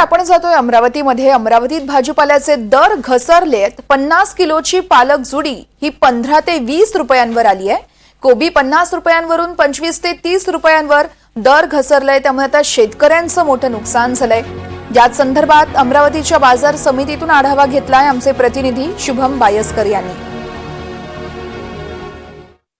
आपण जातोय अमरावतीमध्ये. अमरावतीत भाजीपाल्याचे दर घसरलेत. पन्नास किलोची पालक जुडी ही पंधरा ते वीस रुपयांवर आली आहे. कोबी पन्नास रुपयांवरून पंचवीस ते तीस रुपयांवर दर घसरलाय. त्यामुळे आता शेतकऱ्यांचं मोठं नुकसान झालंय. याच संदर्भात अमरावतीच्या बाजार समितीतून आढावा घेतलाय आमचे प्रतिनिधी शुभम बायस्कर यांनी.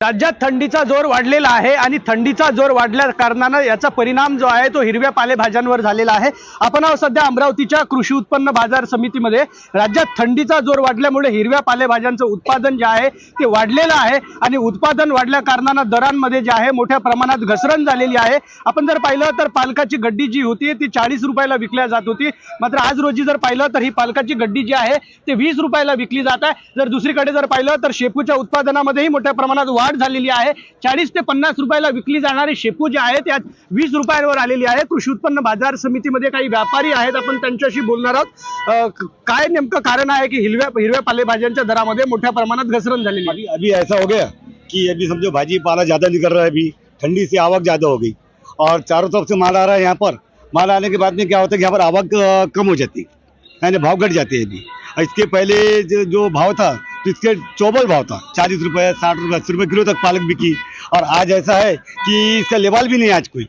राज्यात थंडीचा जोर वाढलेला आहे आणि थंडीचा जोर वाढल्या कारणानं याचा परिणाम जो आहे तो हिरव्या पालेभाज्यांवर झालेला आहे. आपण सध्या अमरावतीच्या कृषी उत्पन्न बाजार समितीमध्ये. राज्यात थंडीचा जोर वाढल्यामुळे हिरव्या पालेभाज्यांचं उत्पादन जे आहे ते वाढलेलं आहे आणि उत्पादन वाढल्या कारणानं दरांमध्ये जे आहे मोठ्या प्रमाणात घसरण झालेली आहे. आपण जर पाहिलं तर पालकाची गड्डी जी होती ती चाळीस रुपयाला विकल्या जात होती. मात्र आज रोजी जर पाहिलं तर ही पालकाची गड्डी जी आहे ते वीस रुपयाला विकली जात आहे. जर दुसरीकडे जर पाहिलं तर शेपूच्या उत्पादनामध्येही मोठ्या प्रमाणात वाढ झालेली आहे. चाळीस ते पन्नास रुपयाला विकली जाणारी शेपू जी आहे त्यात वीस रुपयांवर आलेली आहे. कृषी उत्पन्न बाजार समितीमध्ये काही व्यापारी आहेत आपण त्यांच्याशी बोलणार आहोत. काय नेमकं कारण आहे की हिरव्या हिरव्या पालेभाज्यांच्या दरामध्ये मोठ्या प्रमाणात घसरण झालेली अभी अभी ऐसा हो गया कि अभी समझो भाजी पाला ज़्यादा निकल रहा है अभी ठंडी से आवक ज़्यादा हो गई। और चारों तरफ से माल आ रहा है यहाँ पर। माल आने के बाद में क्या होता है कि यहाँ पर आवक कम हो जाती है। यानी भाव घट जाते हैं अभी। इसके पहले जो, भाव था इसके चौबल भाव था चालीस रुपये साठ रुपये अस्सी रुपये किलो तक पालक बिकी। और आज ऐसा है कि इसका लेवाल भी नहीं है आज कोई।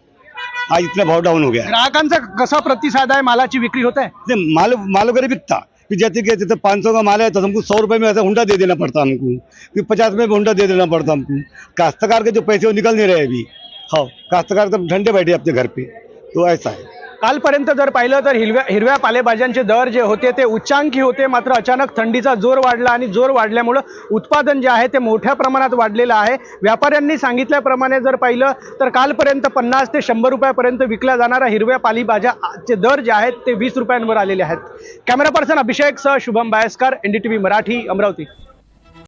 आज इतना भाव डाउन हो गया है। ग्राहकांचा कसा प्रतिसाद आहे? मालाची विक्री होत आहे? नहीं, माल माल वगैरह बिकता। फिर जैसे कि जैसे पाँच सौ का माल है तो हमको सौ रुपये में ऐसा हुंडा दे देना पड़ता हमको। फिर पचास रुपये में हुंडा दे देना पड़ता हमको। काश्तकार के जो पैसे वो निकल नहीं रहे अभी। हाँ काश्तकार तो ठंडे बैठे अपने घर पे। तो ऐसा है। कालपर्यंत जर पाहिलं तर हिरव्या हिरव्या पालेभाज्यांचे दर जे होते ते उच्चांकी होते. मात्र अचानक थंडीचा जोर वाढला आणि जोर वाढल्यामुळं उत्पादन जे आहे ते मोठ्या प्रमाणात वाढलेलं आहे. व्यापाऱ्यांनी सांगितल्याप्रमाणे जर पाहिलं तर कालपर्यंत पन्नास ते शंभर रुपयापर्यंत विकल्या जाणाऱ्या हिरव्या पालेभाज्याचे दर जे आहेत ते वीस रुपयांवर आलेले आहेत. कॅमेरा पर्सन अभिषेक सह शुभम बायस्कर एनडीटीव्ही मराठी अमरावती.